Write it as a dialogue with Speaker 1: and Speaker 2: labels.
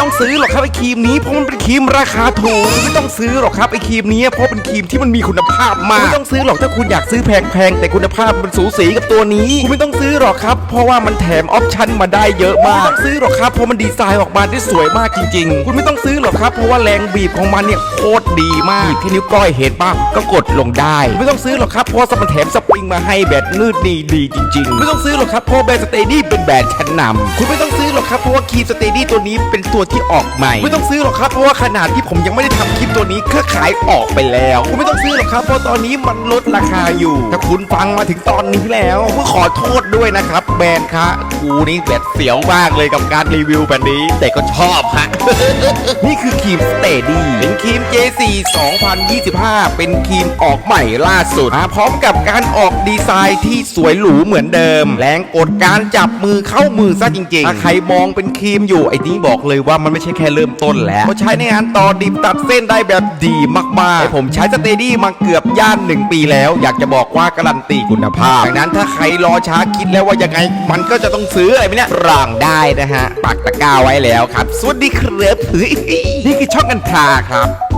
Speaker 1: ต้องซื้อหรอกครับไอ้ครีมนี้เพราะมันเป็นครีมราคาถูกไม่ต้องซื้อหรอกครับไอ้ครีมนี้เพราะเป็นครีมที่มันมีคุณภาพมากไม่ต้องซื้อหรอกถ้าคุณอยากซื้อแพงๆแต่คุณภาพมันสูสีกับตัวนี้คุณไม่ต้องซื้อหรอกครับ เพราะว่ามันแถมออปชั่นมาได้เยอะมากไม่ต้องซื้อหรอกครับเพราะมันดีไซน์ออกมาได้สวยมากจริง ๆ คุณไม่ต้องซื้อหรอกครับเพราะว่าแรงบีบของมันเนี่ยโคตรดีมากบีบที่นิ้วก้อยเห็นป่ะก็กดลงได้ ไม่ต้องซื้อหรอกครับเพราะว่ามันแถมสปริงมาให้แบบนืดดีดีจริง ๆ ไม่ต้องซื้อหรอกครับเพราะแบรนด์สเตดี้เป็นแบรนด์ชั้นนำคุณไม่ต้องซื้อหรอกครับเพราะว่าครีมสเตดี้ตัวนี้เป็นตัวที่ออกใหม่ ไม่ต้องซื้อหรอกครับเพราะว่าขนาดที่ผมยังไม่ได้ทำคลิปตัวนี้ก็ขายออกไปแล้วคุณไม่ต้องซื้อหรอกครับเพราะตอนนี้มันลดราคาอยู่ถ้าคุณฟังมาถึงตอนนี้แล้วก็ขอโทษด้วยนะครับ แบรนด์คะกูนี่แบบเสียวมากเลยกับการรีวิวแบบนี้ แต่ก็ชอบฮะนี่คือครีมสเตดี้เป็นครีม J4 2025 เป็นครีมออกใหม่ล่าสุดมาพร้อมกับการออกดีไซน์ที่สวยหรูเหมือนเดิม แรงกดการจับมือเข้ามือซะจริงๆถ้าใครมองเป็นครีมอยู่ไอ้นี้บอกเลยว่ามันไม่ใช่แค่เริ่มต้นแล้วเขาใช้ในงานต่อดิบตัดเส้นได้แบบดีมากๆแต่ผมใช้สเตดี้มาเกือบย่านหนึ่งปีแล้ว อยากจะบอกว่าการันตีคุณภาพดังนั้นถ้าใครรอช้าคิดแล้วว่ายังไง มันก็จะต้องซื้ออะไรไหมเนี่ยร่างได้นะฮะปักตะกร้าไว้แล้วครับ สวัสดีครับเฮ้ยนี่คือช่องกันทาครับ